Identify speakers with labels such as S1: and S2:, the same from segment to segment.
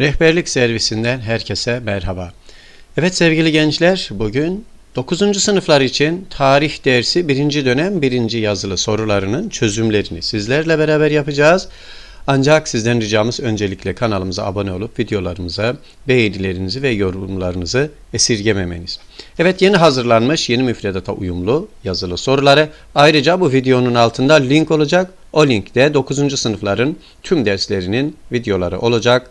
S1: Rehberlik servisinden herkese merhaba. Evet sevgili gençler, bugün 9. sınıflar için tarih dersi 1. dönem 1. yazılı sorularının çözümlerini sizlerle beraber yapacağız. Ancak sizden ricamız öncelikle kanalımıza abone olup videolarımıza beğenilerinizi ve yorumlarınızı esirgememeniz. Evet yeni hazırlanmış yeni müfredata uyumlu yazılı soruları ayrıca bu videonun altında link olacak. O linkte 9. sınıfların tüm derslerinin videoları olacak.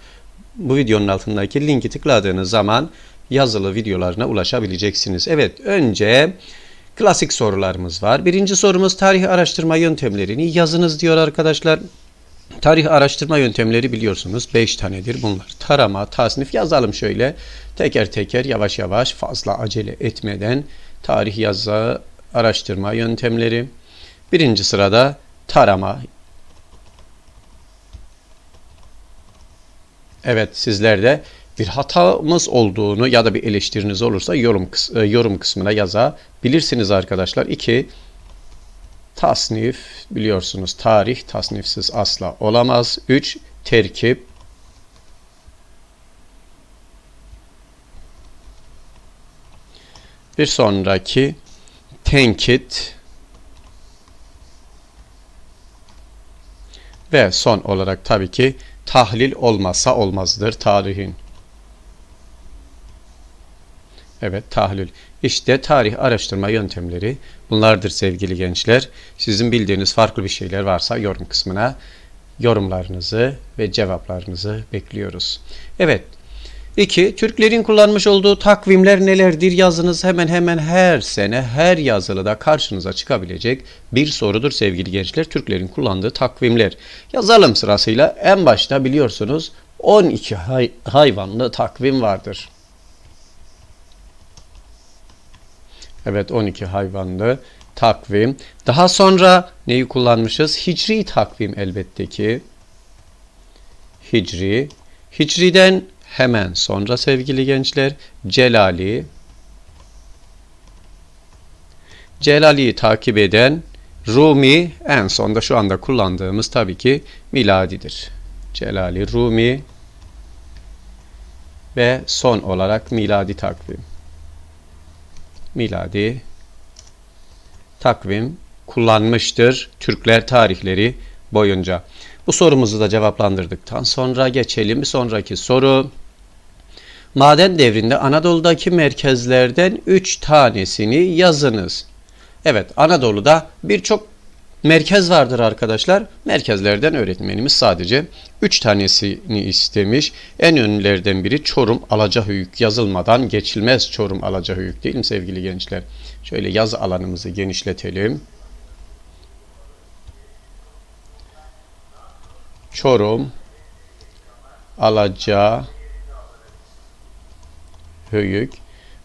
S1: Bu videonun altındaki linki tıkladığınız zaman yazılı videolarına ulaşabileceksiniz. Evet önce klasik sorularımız var. Birinci sorumuz tarih araştırma yöntemlerini yazınız diyor arkadaşlar. Tarih araştırma yöntemleri biliyorsunuz 5 tanedir bunlar. Tarama, tasnif yazalım şöyle. Teker teker yavaş yavaş fazla acele etmeden tarih yazı araştırma yöntemleri. Birinci sırada tarama. Evet sizler de bir hatamız olduğunu ya da bir eleştiriniz olursa yorum e, yorum kısmına yazabilirsiniz arkadaşlar. 2 Tasnif biliyorsunuz tarih tasnifsiz asla olamaz. 3 terkip Bir sonraki tenkit ve son olarak tabii ki tahlil olmazsa olmazdır tarihin. Evet tahlil. İşte tarih araştırma yöntemleri bunlardır sevgili gençler. Sizin bildiğiniz farklı bir şeyler varsa yorum kısmına yorumlarınızı ve cevaplarınızı bekliyoruz. Evet. 2. Türklerin kullanmış olduğu takvimler nelerdir yazınız hemen hemen her sene her yazılıda karşınıza çıkabilecek bir sorudur sevgili gençler. Türklerin kullandığı takvimler. Yazalım sırasıyla en başta biliyorsunuz 12 hay- hayvanlı takvim vardır. Evet 12 hayvanlı takvim. Daha sonra neyi kullanmışız? Hicri takvim elbette ki. Hicri. Hicri'den hemen sonra sevgili gençler Celali. Celali'yi takip eden Rumi en sonda şu anda kullandığımız tabii ki miladidir. Celali, Rumi ve son olarak miladi takvim miladi takvim kullanmıştır Türkler tarihleri boyunca. Bu sorumuzu da cevaplandırdıktan sonra geçelim bir sonraki soru. Maden devrinde Anadolu'daki merkezlerden 3 tanesini yazınız. Evet Anadolu'da birçok merkez vardır arkadaşlar. Merkezlerden öğretmenimiz sadece 3 tanesini istemiş. En ünlülerden biri Çorum Alacahöyük yazılmadan geçilmez Çorum Alacahöyük değil mi sevgili gençler? Şöyle yaz alanımızı genişletelim. Çorum Alacahöyük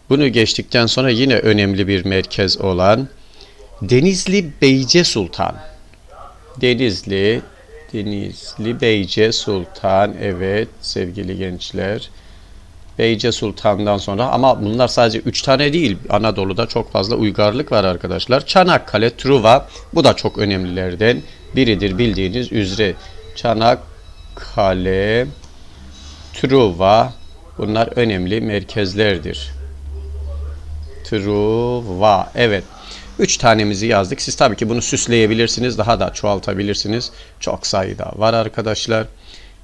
S1: bunu geçtikten sonra yine önemli bir merkez olan Denizli Beyce Sultan. Denizli, Denizli Beyce Sultan. Evet sevgili gençler. Beyce Sultan'dan sonra ama bunlar sadece 3 tane değil. Anadolu'da çok fazla uygarlık var arkadaşlar. Çanakkale, Truva bu da çok önemlilerden biridir bildiğiniz üzere. Çanakkale, Truva bunlar önemli merkezlerdir. Truva evet. 3 tanemizi yazdık. Siz tabii ki bunu süsleyebilirsiniz. Daha da çoğaltabilirsiniz. Çok sayıda var arkadaşlar.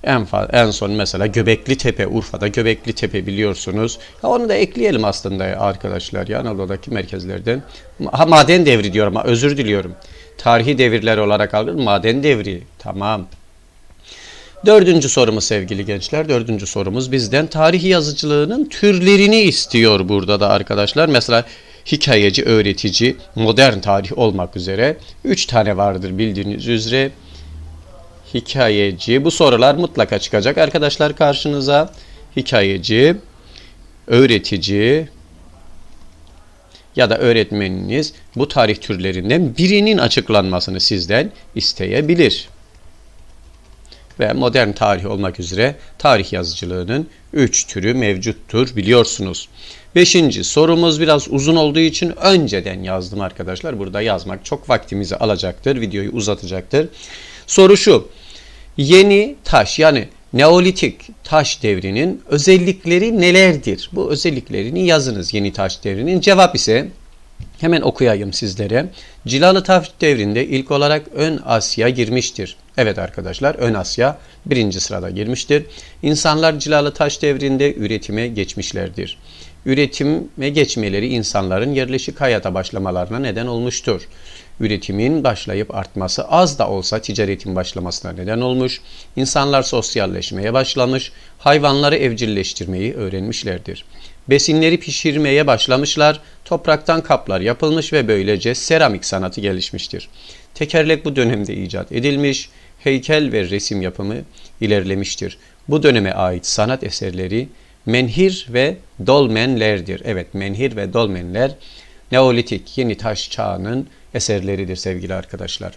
S1: En, en son mesela Göbekli Tepe, Urfa'da Göbekli Tepe biliyorsunuz. Ha, onu da ekleyelim aslında arkadaşlar. Ya Anadolu'daki merkezlerden. Ha, maden devri diyorum ama özür diliyorum. Tarihi devirler olarak alın. Maden devri. Tamam. Dördüncü sorumuz sevgili gençler. Dördüncü sorumuz bizden tarih yazıcılığının türlerini istiyor burada da arkadaşlar. Mesela hikayeci, öğretici, modern tarih olmak üzere 3 tane vardır bildiğiniz üzere. Hikayeci, bu sorular mutlaka çıkacak arkadaşlar karşınıza. Hikayeci, öğretici ya da öğretmeniniz bu tarih türlerinden birinin açıklanmasını sizden isteyebilir. Ve modern tarih olmak üzere tarih yazıcılığının 3 türü mevcuttur biliyorsunuz. Beşinci sorumuz biraz uzun olduğu için önceden yazdım arkadaşlar. Burada yazmak çok vaktimizi alacaktır. Videoyu uzatacaktır. Soru şu. Yeni taş yani Neolitik taş devrinin özellikleri nelerdir? Bu özelliklerini yazınız yeni taş devrinin. Cevap ise hemen okuyayım sizlere. Cilalı taş devrinde ilk olarak Ön Asya girmiştir. Evet arkadaşlar Ön Asya birinci sırada girmiştir. İnsanlar cilalı taş devrinde üretime geçmişlerdir. Üretime geçmeleri insanların yerleşik hayata başlamalarına neden olmuştur. Üretimin başlayıp artması az da olsa ticaretin başlamasına neden olmuş. İnsanlar sosyalleşmeye başlamış, hayvanları evcilleştirmeyi öğrenmişlerdir. Besinleri pişirmeye başlamışlar, topraktan kaplar yapılmış ve böylece seramik sanatı gelişmiştir. Tekerlek bu dönemde icat edilmiş, heykel ve resim yapımı ilerlemiştir. Bu döneme ait sanat eserleri menhir ve dolmenlerdir. Evet menhir ve dolmenler Neolitik yeni taş çağının eserleridir sevgili arkadaşlar.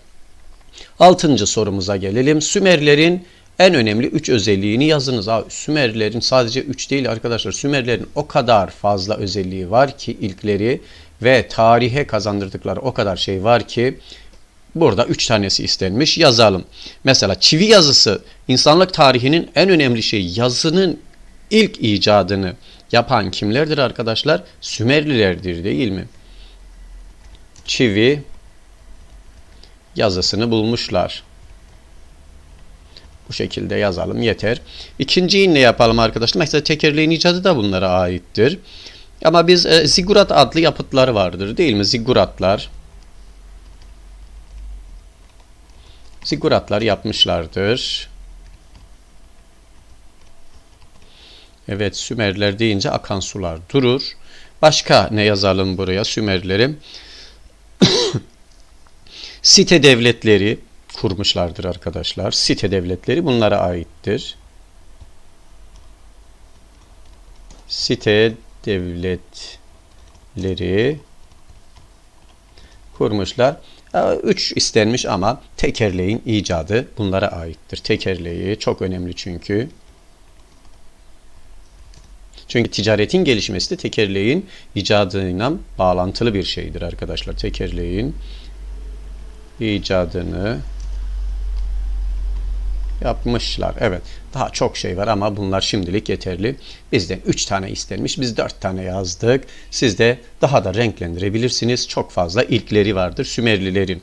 S1: Altıncı sorumuza gelelim. Sümerlerin en önemli üç özelliğini yazınız. Abi, Sümerlerin sadece üç değil arkadaşlar. Sümerlerin o kadar fazla özelliği var ki ilkleri ve tarihe kazandırdıkları o kadar şey var ki burada üç tanesi istenmiş. Yazalım. Mesela çivi yazısı insanlık tarihinin en önemli şeyi. Yazının ilk icadını yapan kimlerdir arkadaşlar? Sümerlilerdir değil mi? Çivi yazısını bulmuşlar. Bu şekilde yazalım yeter. İkinciyi ne yapalım arkadaşlar? Mesela tekerleğin icadı da bunlara aittir. Ama biz e, zigurat adlı yapıtlar vardır değil mi? Ziguratlar. Ziguratlar yapmışlardır. Evet Sümerler deyince akan sular durur. Başka ne yazalım buraya Sümerleri? Site devletleri kurmuşlardır arkadaşlar. Site devletleri bunlara aittir. Site devletleri kurmuşlar. Üç istenmiş ama tekerleğin icadı bunlara aittir. Tekerleği çok önemli çünkü. Çünkü ticaretin gelişmesi de tekerleğin icadıyla bağlantılı bir şeydir arkadaşlar. Tekerleğin icadını yapmışlar. Evet. Daha çok şey var ama bunlar şimdilik yeterli. Bizden 3 tane istenmiş. Biz 4 tane yazdık. Siz de daha da renklendirebilirsiniz. Çok fazla ilkleri vardır Sümerlilerin.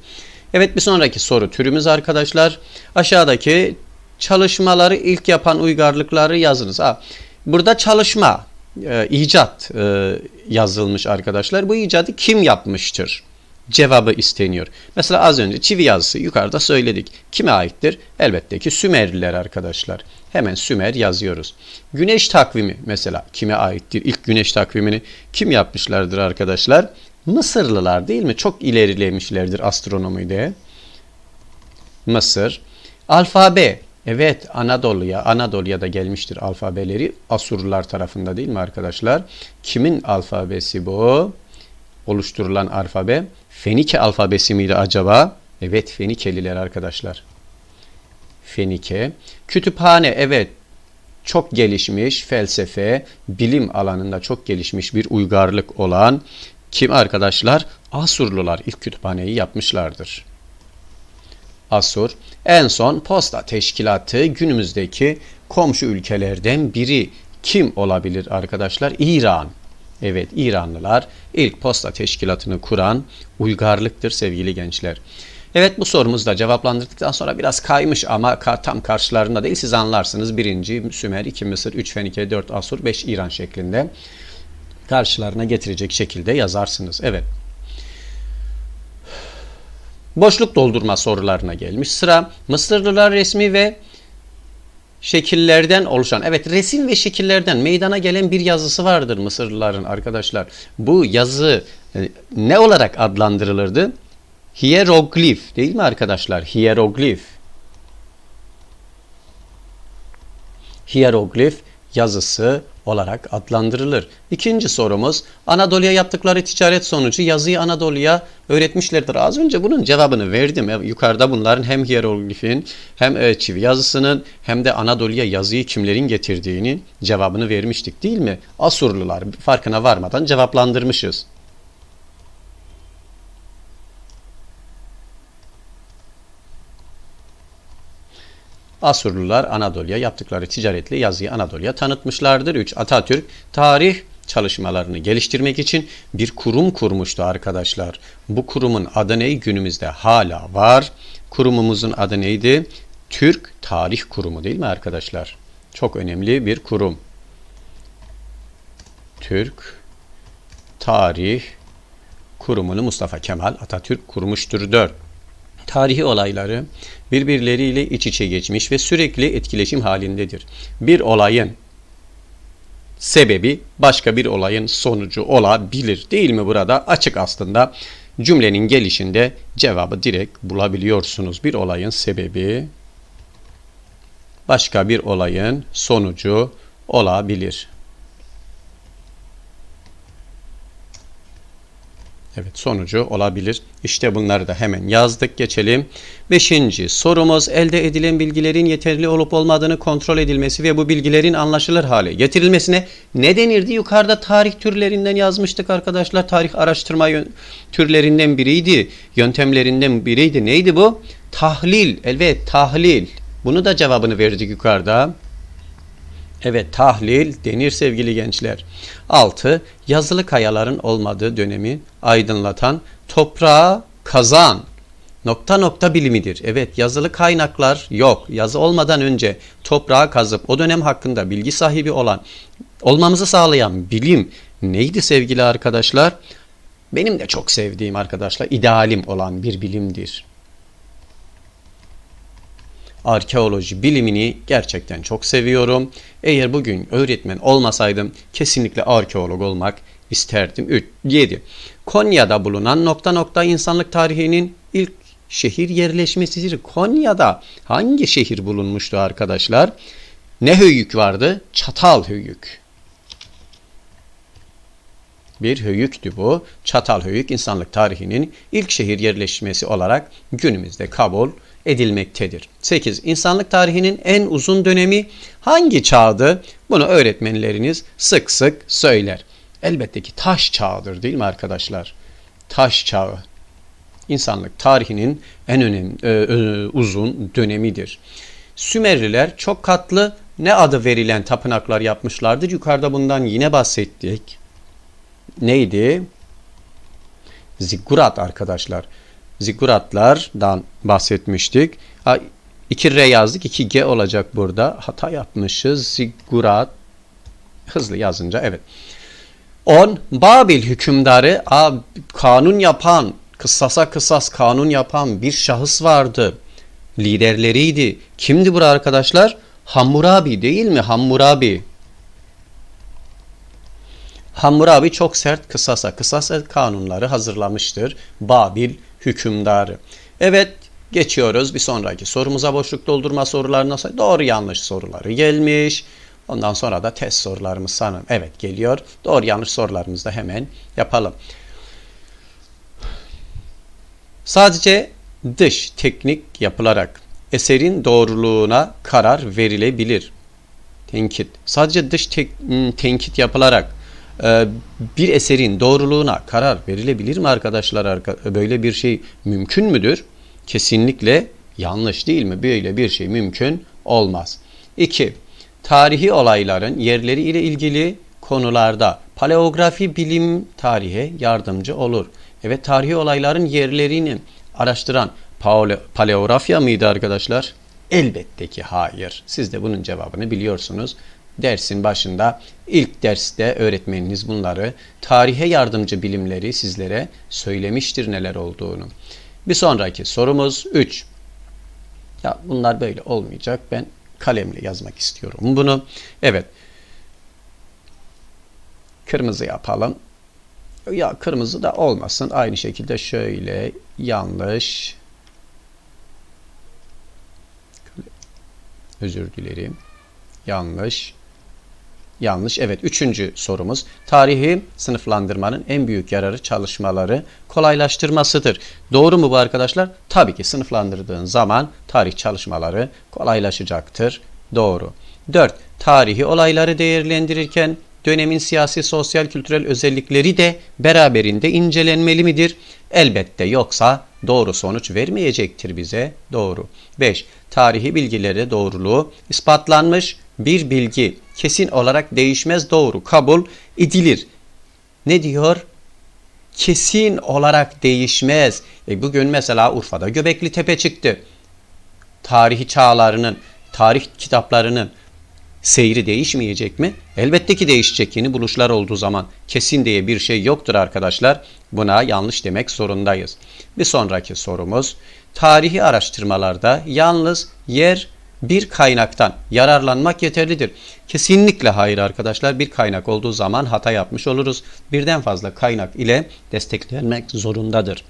S1: Evet bir sonraki soru türümüz arkadaşlar. Aşağıdaki çalışmaları ilk yapan uygarlıkları yazınız. Ha, burada çalışma, e, icat e, yazılmış arkadaşlar. Bu icadı kim yapmıştır? Cevabı isteniyor. Mesela az önce çivi yazısı yukarıda söyledik. Kime aittir? Elbette ki Sümerliler arkadaşlar. Hemen Sümer yazıyoruz. Güneş takvimi mesela kime aittir? İlk güneş takvimini kim yapmışlardır arkadaşlar? Mısırlılar değil mi? Çok ilerilemişlerdir astronomide. Mısır. Alfabe. Evet Anadolu'ya, Anadolu'ya da gelmiştir alfabeleri. Asurlular tarafında değil mi arkadaşlar? Kimin alfabesi bu? Oluşturulan alfabe Fenike alfabesi miydi acaba? Evet Fenikeliler arkadaşlar. Fenike. Kütüphane evet çok gelişmiş felsefe, bilim alanında çok gelişmiş bir uygarlık olan kim arkadaşlar? Asurlular ilk kütüphaneyi yapmışlardır. Asur. En son posta teşkilatı günümüzdeki komşu ülkelerden biri kim olabilir arkadaşlar? İran. Evet İranlılar ilk posta teşkilatını kuran uygarlıktır sevgili gençler. Evet bu sorumuzu da cevaplandırdıktan sonra biraz kaymış ama tam karşılarında değil siz anlarsınız. Birinci Sümer, iki Mısır, üç Fenike, dört Asur, beş İran şeklinde karşılarına getirecek şekilde yazarsınız. Evet. Boşluk doldurma sorularına gelmiş. Sıra Mısırlılar resmi ve şekillerden oluşan, evet resim ve şekillerden meydana gelen bir yazısı vardır Mısırlıların arkadaşlar. Bu yazı e, ne olarak adlandırılırdı? Hieroglif değil mi arkadaşlar? Hieroglif. Hieroglif yazısı olarak adlandırılır. İkinci sorumuz Anadolu'ya yaptıkları ticaret sonucu yazıyı Anadolu'ya öğretmişlerdir. Az önce bunun cevabını verdim. Yukarıda bunların hem hieroglifin hem e, çivi yazısının hem de Anadolu'ya yazıyı kimlerin getirdiğini cevabını vermiştik değil mi? Asurlular farkına varmadan cevaplandırmışız. Asurlular Anadolu'ya yaptıkları ticaretle yazıyı Anadolu'ya tanıtmışlardır. 3. Atatürk tarih çalışmalarını geliştirmek için bir kurum kurmuştu arkadaşlar. Bu kurumun adı ne? Günümüzde hala var. Kurumumuzun adı neydi? Türk Tarih Kurumu değil mi arkadaşlar? Çok önemli bir kurum. Türk Tarih Kurumu'nu Mustafa Kemal Atatürk kurmuştur. 4. Tarihi olayları birbirleriyle iç içe geçmiş ve sürekli etkileşim halindedir. Bir olayın sebebi başka bir olayın sonucu olabilir. Değil mi burada? Açık aslında. Cümlenin gelişinde cevabı direkt bulabiliyorsunuz. Bir olayın sebebi başka bir olayın sonucu olabilir. Evet sonucu olabilir. İşte bunları da hemen yazdık geçelim. Beşinci sorumuz elde edilen bilgilerin yeterli olup olmadığını kontrol edilmesi ve bu bilgilerin anlaşılır hale getirilmesine ne denirdi? Yukarıda tarih türlerinden yazmıştık arkadaşlar. Tarih araştırma türlerinden biriydi. Yöntemlerinden biriydi. Neydi bu? Tahlil. Evet tahlil. Bunu da cevabını verdik yukarıda. Evet tahlil denir sevgili gençler. 6. Yazılı kayaların olmadığı dönemi aydınlatan toprağa kazan nokta nokta bilimidir. Evet yazılı kaynaklar yok. Yazı olmadan önce toprağa kazıp o dönem hakkında bilgi sahibi olan olmamızı sağlayan bilim neydi sevgili arkadaşlar? Benim de çok sevdiğim arkadaşlar idealim olan bir bilimdir arkeoloji bilimini gerçekten çok seviyorum. Eğer bugün öğretmen olmasaydım kesinlikle arkeolog olmak isterdim. 3. 7. Konya'da bulunan nokta nokta insanlık tarihinin ilk şehir yerleşmesidir. Konya'da hangi şehir bulunmuştu arkadaşlar? Ne höyük vardı? Çatal höyük. Bir höyüktü bu. Çatal höyük insanlık tarihinin ilk şehir yerleşmesi olarak günümüzde kabul edilmektedir. 8. İnsanlık tarihinin en uzun dönemi hangi çağdı? Bunu öğretmenleriniz sık sık söyler. Elbette ki taş çağıdır değil mi arkadaşlar? Taş çağı. İnsanlık tarihinin en önemli e, e, uzun dönemidir. Sümerliler çok katlı ne adı verilen tapınaklar yapmışlardır? Yukarıda bundan yine bahsettik. Neydi? Ziggurat arkadaşlar zikuratlardan bahsetmiştik. Ha, 2R yazdık. 2G olacak burada. Hata yapmışız. Zigurat hızlı yazınca evet. 10. Babil hükümdarı kanun yapan, kıssasa kısas kanun yapan bir şahıs vardı. Liderleriydi. Kimdi bu arkadaşlar? Hammurabi değil mi? Hammurabi. Hammurabi çok sert kısasa kısasa kanunları hazırlamıştır. Babil hükümdarı. Evet geçiyoruz bir sonraki sorumuza boşluk doldurma sorularına doğru yanlış soruları gelmiş. Ondan sonra da test sorularımız sanırım. Evet geliyor. Doğru yanlış sorularımızı da hemen yapalım. Sadece dış teknik yapılarak eserin doğruluğuna karar verilebilir. Tenkit. Sadece dış tek, tenkit yapılarak bir eserin doğruluğuna karar verilebilir mi arkadaşlar? Böyle bir şey mümkün müdür? Kesinlikle yanlış değil mi? Böyle bir şey mümkün olmaz. 2. Tarihi olayların yerleri ile ilgili konularda paleografi bilim tarihe yardımcı olur. Evet tarihi olayların yerlerini araştıran paleografya mıydı arkadaşlar? Elbette ki hayır. Siz de bunun cevabını biliyorsunuz dersin başında ilk derste öğretmeniniz bunları tarihe yardımcı bilimleri sizlere söylemiştir neler olduğunu. Bir sonraki sorumuz 3. Ya bunlar böyle olmayacak. Ben kalemle yazmak istiyorum bunu. Evet. Kırmızı yapalım. Ya kırmızı da olmasın. Aynı şekilde şöyle yanlış. Özür dilerim. Yanlış. Yanlış. Evet. Üçüncü sorumuz. Tarihi sınıflandırmanın en büyük yararı çalışmaları kolaylaştırmasıdır. Doğru mu bu arkadaşlar? Tabii ki sınıflandırdığın zaman tarih çalışmaları kolaylaşacaktır. Doğru. 4. Tarihi olayları değerlendirirken dönemin siyasi, sosyal, kültürel özellikleri de beraberinde incelenmeli midir? Elbette yoksa doğru sonuç vermeyecektir bize. Doğru. 5. tarihi bilgileri doğruluğu ispatlanmış bir bilgi kesin olarak değişmez doğru kabul edilir. Ne diyor? Kesin olarak değişmez. E bugün mesela Urfa'da Göbekli Tepe çıktı. Tarihi çağlarının, tarih kitaplarının seyri değişmeyecek mi? Elbette ki değişecek yeni buluşlar olduğu zaman. Kesin diye bir şey yoktur arkadaşlar. Buna yanlış demek zorundayız. Bir sonraki sorumuz. Tarihi araştırmalarda yalnız yer bir kaynaktan yararlanmak yeterlidir. Kesinlikle hayır arkadaşlar. Bir kaynak olduğu zaman hata yapmış oluruz. Birden fazla kaynak ile desteklenmek zorundadır.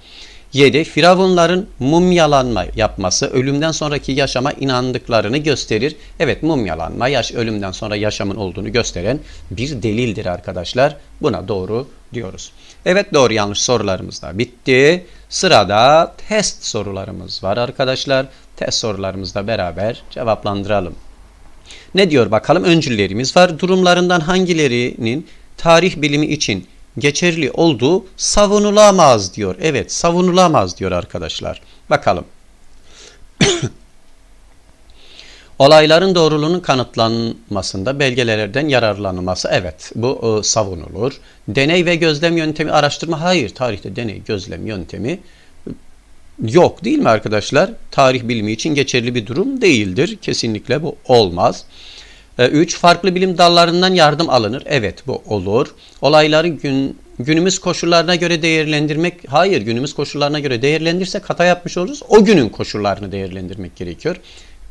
S1: 7. Firavunların mumyalanma yapması ölümden sonraki yaşama inandıklarını gösterir. Evet mumyalanma yaş ölümden sonra yaşamın olduğunu gösteren bir delildir arkadaşlar. Buna doğru diyoruz. Evet doğru yanlış sorularımız da bitti. Sırada test sorularımız var arkadaşlar. Test sorularımızla beraber cevaplandıralım. Ne diyor bakalım? Öncüllerimiz var. Durumlarından hangilerinin tarih bilimi için geçerli olduğu savunulamaz diyor. Evet savunulamaz diyor arkadaşlar. Bakalım. Olayların doğruluğunun kanıtlanmasında belgelerden yararlanılması evet bu e, savunulur. Deney ve gözlem yöntemi araştırma hayır tarihte deney gözlem yöntemi yok değil mi arkadaşlar? Tarih bilimi için geçerli bir durum değildir. Kesinlikle bu olmaz. 3. E, farklı bilim dallarından yardım alınır. Evet bu olur. Olayları gün, günümüz koşullarına göre değerlendirmek. Hayır günümüz koşullarına göre değerlendirse hata yapmış oluruz. O günün koşullarını değerlendirmek gerekiyor.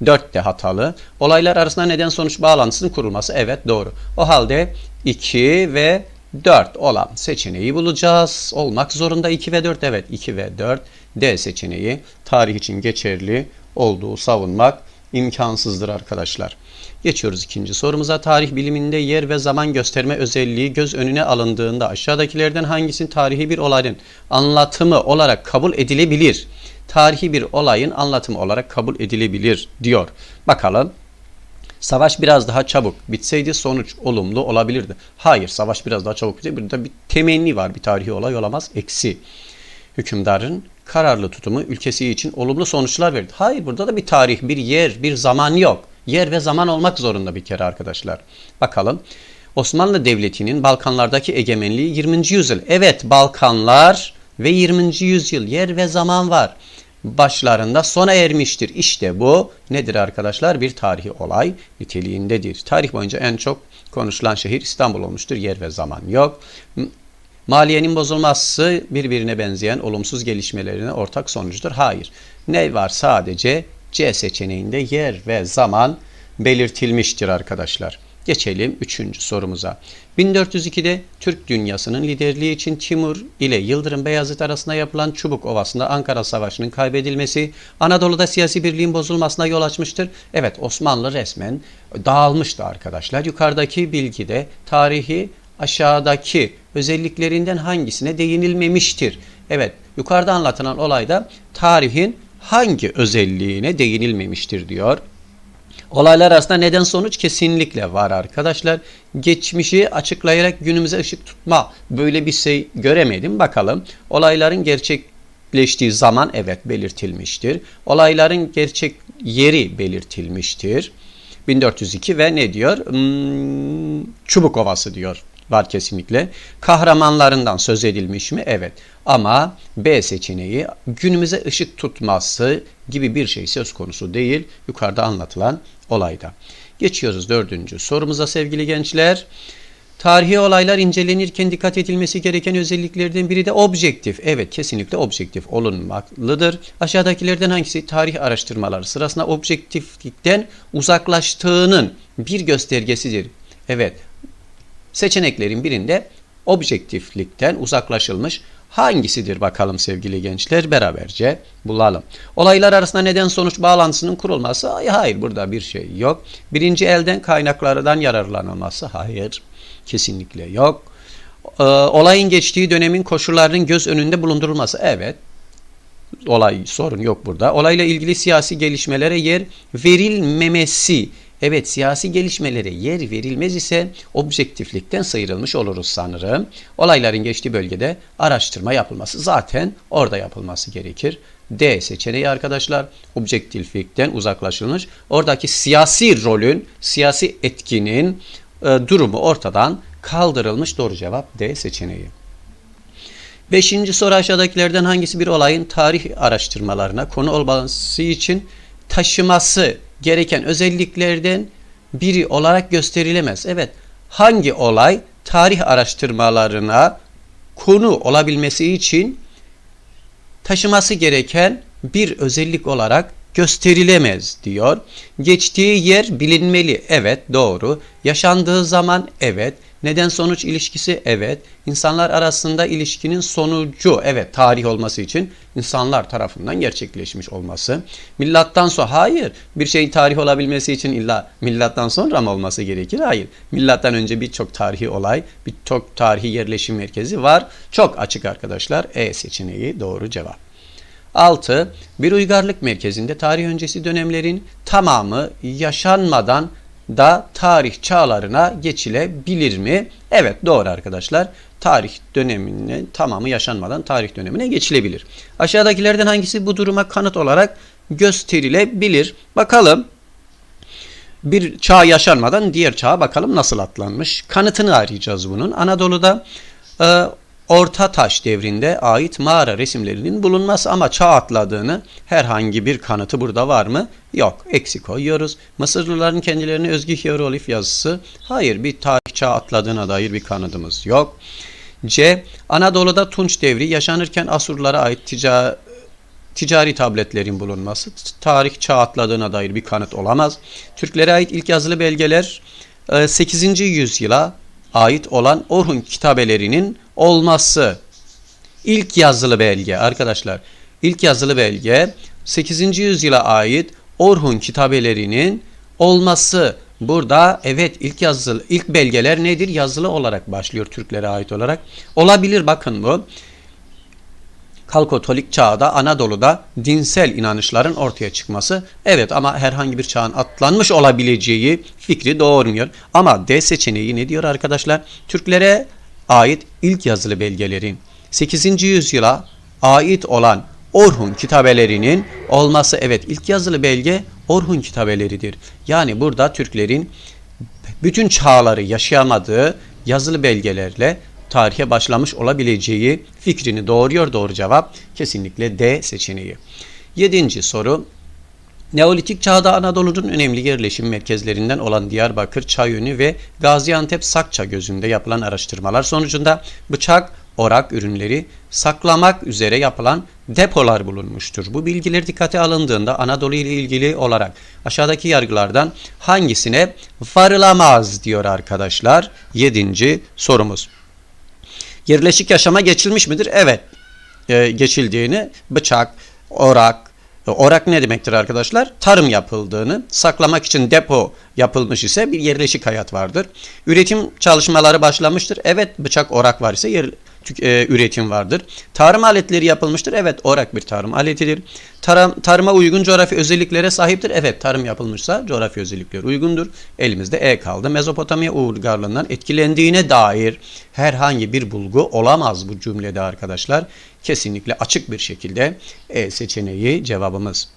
S1: 4 de hatalı. Olaylar arasında neden sonuç bağlantısının kurulması. Evet doğru. O halde 2 ve 4 olan seçeneği bulacağız. Olmak zorunda 2 ve 4. Evet 2 ve 4 D seçeneği tarih için geçerli olduğu savunmak imkansızdır arkadaşlar. Geçiyoruz ikinci sorumuza. Tarih biliminde yer ve zaman gösterme özelliği göz önüne alındığında aşağıdakilerden hangisinin tarihi bir olayın anlatımı olarak kabul edilebilir? Tarihi bir olayın anlatımı olarak kabul edilebilir diyor. Bakalım. Savaş biraz daha çabuk bitseydi sonuç olumlu olabilirdi. Hayır savaş biraz daha çabuk bitseydi. Burada bir temenni var bir tarihi olay olamaz. Eksi. Hükümdarın kararlı tutumu ülkesi için olumlu sonuçlar verdi. Hayır burada da bir tarih, bir yer, bir zaman yok. Yer ve zaman olmak zorunda bir kere arkadaşlar. Bakalım. Osmanlı Devleti'nin Balkanlardaki egemenliği 20. yüzyıl. Evet Balkanlar ve 20. yüzyıl yer ve zaman var. Başlarında sona ermiştir. İşte bu nedir arkadaşlar? Bir tarihi olay niteliğindedir. Tarih boyunca en çok konuşulan şehir İstanbul olmuştur. Yer ve zaman yok. Maliyenin bozulması birbirine benzeyen olumsuz gelişmelerine ortak sonucudur. Hayır. Ne var? Sadece C seçeneğinde yer ve zaman belirtilmiştir arkadaşlar. Geçelim üçüncü sorumuza. 1402'de Türk dünyasının liderliği için Timur ile Yıldırım Beyazıt arasında yapılan Çubuk Ovası'nda Ankara Savaşı'nın kaybedilmesi Anadolu'da siyasi birliğin bozulmasına yol açmıştır. Evet Osmanlı resmen dağılmıştı arkadaşlar. Yukarıdaki bilgide tarihi aşağıdaki özelliklerinden hangisine değinilmemiştir? Evet yukarıda anlatılan olayda tarihin hangi özelliğine değinilmemiştir diyor. Olaylar arasında neden sonuç kesinlikle var arkadaşlar. Geçmişi açıklayarak günümüze ışık tutma böyle bir şey göremedim. Bakalım olayların gerçekleştiği zaman evet belirtilmiştir. Olayların gerçek yeri belirtilmiştir. 1402 ve ne diyor? Hmm, Çubuk Ovası diyor var kesinlikle. Kahramanlarından söz edilmiş mi? Evet. Ama B seçeneği günümüze ışık tutması gibi bir şey söz konusu değil. Yukarıda anlatılan olayda. Geçiyoruz dördüncü sorumuza sevgili gençler. Tarihi olaylar incelenirken dikkat edilmesi gereken özelliklerden biri de objektif. Evet kesinlikle objektif olunmaklıdır. Aşağıdakilerden hangisi tarih araştırmaları sırasında objektiflikten uzaklaştığının bir göstergesidir? Evet seçeneklerin birinde objektiflikten uzaklaşılmış hangisidir bakalım sevgili gençler beraberce bulalım. Olaylar arasında neden sonuç bağlantısının kurulması hayır, burada bir şey yok. Birinci elden kaynaklardan yararlanılması hayır kesinlikle yok. Ee, olayın geçtiği dönemin koşullarının göz önünde bulundurulması evet olay sorun yok burada. Olayla ilgili siyasi gelişmelere yer verilmemesi Evet siyasi gelişmelere yer verilmez ise objektiflikten sıyrılmış oluruz sanırım. Olayların geçtiği bölgede araştırma yapılması zaten orada yapılması gerekir. D seçeneği arkadaşlar objektiflikten uzaklaşılmış. Oradaki siyasi rolün, siyasi etkinin e, durumu ortadan kaldırılmış. Doğru cevap D seçeneği. Beşinci soru aşağıdakilerden hangisi bir olayın tarih araştırmalarına konu olması için taşıması gereken özelliklerden biri olarak gösterilemez? Evet, hangi olay tarih araştırmalarına konu olabilmesi için taşıması gereken bir özellik olarak gösterilemez diyor. Geçtiği yer bilinmeli. Evet doğru. Yaşandığı zaman evet. Neden sonuç ilişkisi evet. İnsanlar arasında ilişkinin sonucu evet tarih olması için insanlar tarafından gerçekleşmiş olması. Millattan sonra hayır. Bir şeyin tarih olabilmesi için illa millattan sonra mı olması gerekir? Hayır. Millattan önce birçok tarihi olay, birçok tarihi yerleşim merkezi var. Çok açık arkadaşlar. E seçeneği doğru cevap. 6. Bir uygarlık merkezinde tarih öncesi dönemlerin tamamı yaşanmadan da tarih çağlarına geçilebilir mi? Evet doğru arkadaşlar. Tarih döneminin tamamı yaşanmadan tarih dönemine geçilebilir. Aşağıdakilerden hangisi bu duruma kanıt olarak gösterilebilir? Bakalım. Bir çağ yaşanmadan diğer çağa bakalım nasıl atlanmış. Kanıtını arayacağız bunun. Anadolu'da e, Orta Taş devrinde ait mağara resimlerinin bulunması ama çağ atladığını herhangi bir kanıtı burada var mı? Yok. Eksi koyuyoruz. Mısırlıların kendilerine özgü hieroglif yazısı. Hayır bir tarih çağ atladığına dair bir kanıtımız yok. C. Anadolu'da Tunç devri yaşanırken Asurlara ait ticari ticari tabletlerin bulunması tarih çağ atladığına dair bir kanıt olamaz. Türklere ait ilk yazılı belgeler 8. yüzyıla ait olan Orhun kitabelerinin olması. İlk yazılı belge arkadaşlar. İlk yazılı belge 8. yüzyıla ait Orhun kitabelerinin olması. Burada evet ilk yazılı ilk belgeler nedir? Yazılı olarak başlıyor Türklere ait olarak. Olabilir bakın bu. Kalkotolik çağda Anadolu'da dinsel inanışların ortaya çıkması evet ama herhangi bir çağın atlanmış olabileceği fikri doğurmuyor. Ama D seçeneği ne diyor arkadaşlar? Türklere ait ilk yazılı belgelerin 8. yüzyıla ait olan Orhun kitabelerinin olması evet ilk yazılı belge Orhun kitabeleridir. Yani burada Türklerin bütün çağları yaşayamadığı yazılı belgelerle tarihe başlamış olabileceği fikrini doğuruyor. Doğru cevap kesinlikle D seçeneği. Yedinci soru. Neolitik çağda Anadolu'nun önemli yerleşim merkezlerinden olan Diyarbakır, Çayönü ve Gaziantep Sakça gözünde yapılan araştırmalar sonucunda bıçak, orak ürünleri saklamak üzere yapılan depolar bulunmuştur. Bu bilgiler dikkate alındığında Anadolu ile ilgili olarak aşağıdaki yargılardan hangisine varılamaz diyor arkadaşlar. Yedinci sorumuz. Yerleşik yaşama geçilmiş midir? Evet. E, geçildiğini bıçak, orak, Orak ne demektir arkadaşlar? Tarım yapıldığını, saklamak için depo yapılmış ise bir yerleşik hayat vardır. Üretim çalışmaları başlamıştır. Evet bıçak orak var ise yer, e, üretim vardır. Tarım aletleri yapılmıştır. Evet orak bir tarım aletidir. Tarım, tarıma uygun coğrafi özelliklere sahiptir. Evet tarım yapılmışsa coğrafi özellikler uygundur. Elimizde E kaldı. Mezopotamya uygarlığından etkilendiğine dair herhangi bir bulgu olamaz bu cümlede arkadaşlar. Kesinlikle açık bir şekilde E seçeneği cevabımız.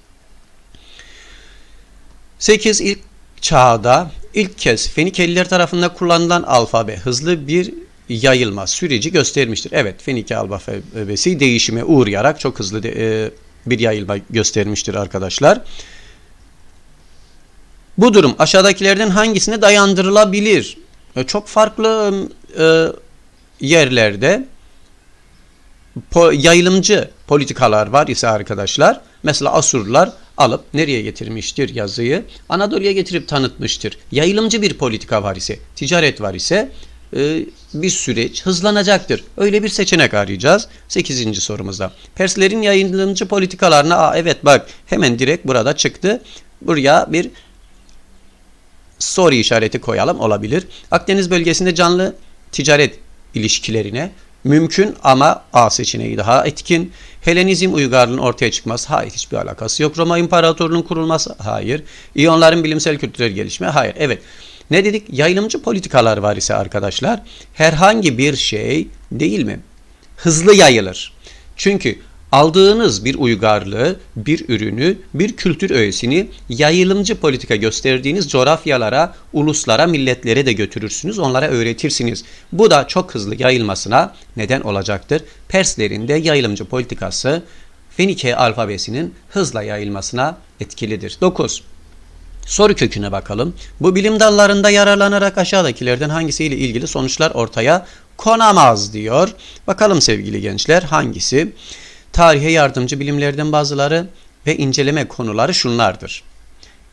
S1: 8 ilk çağda ilk kez Fenikeliler tarafından kullanılan alfabe hızlı bir yayılma süreci göstermiştir. Evet Fenike alfabesi değişime uğrayarak çok hızlı de, e, bir yayılma göstermiştir arkadaşlar. Bu durum aşağıdakilerden hangisine dayandırılabilir? E, çok farklı e, yerlerde po yayılımcı politikalar var ise arkadaşlar. Mesela Asurlular alıp nereye getirmiştir yazıyı? Anadolu'ya getirip tanıtmıştır. Yayılımcı bir politika var ise, ticaret var ise e, bir süreç hızlanacaktır. Öyle bir seçenek arayacağız. 8. sorumuzda. Perslerin yayılımcı politikalarına aa, evet bak hemen direkt burada çıktı. Buraya bir soru işareti koyalım olabilir. Akdeniz bölgesinde canlı ticaret ilişkilerine mümkün ama A seçeneği daha etkin. Helenizm uygarlığının ortaya çıkması hayır hiçbir alakası yok. Roma İmparatorluğu'nun kurulması hayır. İyonların bilimsel kültürel gelişme hayır. Evet. Ne dedik? Yayılımcı politikalar var ise arkadaşlar herhangi bir şey değil mi? Hızlı yayılır. Çünkü Aldığınız bir uygarlığı, bir ürünü, bir kültür öğesini yayılımcı politika gösterdiğiniz coğrafyalara, uluslara, milletlere de götürürsünüz, onlara öğretirsiniz. Bu da çok hızlı yayılmasına neden olacaktır. Perslerin de yayılımcı politikası Fenike alfabesinin hızla yayılmasına etkilidir. 9. Soru köküne bakalım. Bu bilim dallarında yararlanarak aşağıdakilerden hangisiyle ilgili sonuçlar ortaya konamaz diyor. Bakalım sevgili gençler hangisi? Tarihe yardımcı bilimlerden bazıları ve inceleme konuları şunlardır.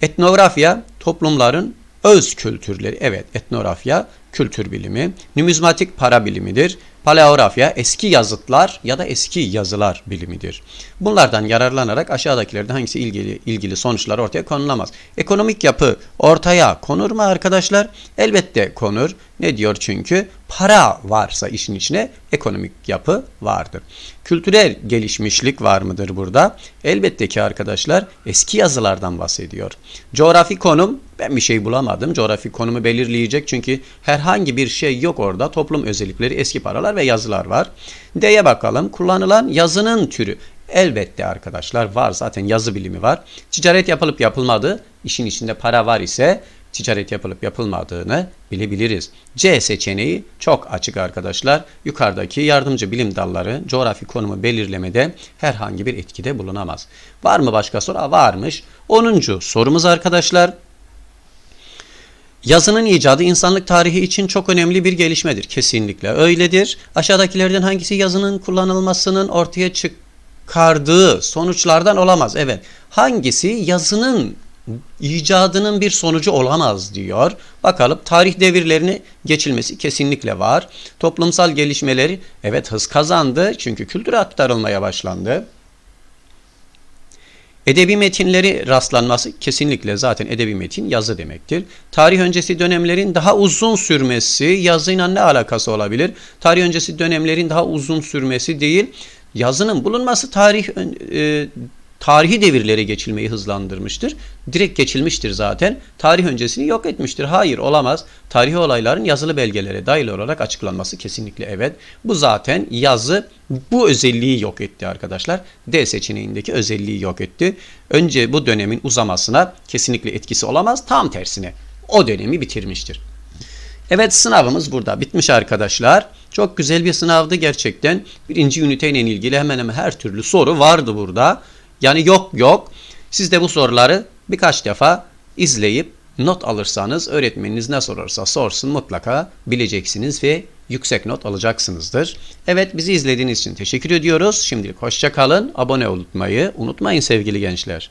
S1: Etnografya toplumların öz kültürleri. Evet etnografya kültür bilimi. Numizmatik para bilimidir. Paleografya eski yazıtlar ya da eski yazılar bilimidir. Bunlardan yararlanarak aşağıdakilerden hangisi ilgili ilgili sonuçlar ortaya konulamaz. Ekonomik yapı ortaya konur mu arkadaşlar? Elbette konur. Ne diyor çünkü? Para varsa işin içine ekonomik yapı vardır. Kültürel gelişmişlik var mıdır burada? Elbette ki arkadaşlar eski yazılardan bahsediyor. Coğrafi konum ben bir şey bulamadım. Coğrafi konumu belirleyecek çünkü herhangi bir şey yok orada. Toplum özellikleri, eski paralar ve yazılar var. D'ye bakalım. Kullanılan yazının türü. Elbette arkadaşlar var zaten yazı bilimi var. Ticaret yapılıp yapılmadığı, işin içinde para var ise ticaret yapılıp yapılmadığını bilebiliriz. C seçeneği çok açık arkadaşlar. Yukarıdaki yardımcı bilim dalları coğrafi konumu belirlemede herhangi bir etkide bulunamaz. Var mı başka soru? Varmış. 10. sorumuz arkadaşlar. Yazının icadı insanlık tarihi için çok önemli bir gelişmedir. Kesinlikle öyledir. Aşağıdakilerden hangisi yazının kullanılmasının ortaya çıkardığı sonuçlardan olamaz? Evet. Hangisi yazının icadının bir sonucu olamaz diyor. Bakalım tarih devirlerini geçilmesi kesinlikle var. Toplumsal gelişmeleri evet hız kazandı çünkü kültür aktarılmaya başlandı. Edebi metinleri rastlanması kesinlikle zaten edebi metin yazı demektir. Tarih öncesi dönemlerin daha uzun sürmesi yazıyla ne alakası olabilir? Tarih öncesi dönemlerin daha uzun sürmesi değil, yazının bulunması tarih e, tarihi devirlere geçilmeyi hızlandırmıştır. Direkt geçilmiştir zaten. Tarih öncesini yok etmiştir. Hayır olamaz. Tarihi olayların yazılı belgelere dahil olarak açıklanması kesinlikle evet. Bu zaten yazı bu özelliği yok etti arkadaşlar. D seçeneğindeki özelliği yok etti. Önce bu dönemin uzamasına kesinlikle etkisi olamaz. Tam tersine o dönemi bitirmiştir. Evet sınavımız burada bitmiş arkadaşlar. Çok güzel bir sınavdı gerçekten. Birinci üniteyle ilgili hemen hemen her türlü soru vardı burada. Yani yok yok. Siz de bu soruları birkaç defa izleyip not alırsanız öğretmeniniz ne sorarsa sorsun mutlaka bileceksiniz ve yüksek not alacaksınızdır. Evet bizi izlediğiniz için teşekkür ediyoruz. Şimdilik hoşça kalın. Abone olmayı unutmayın sevgili gençler.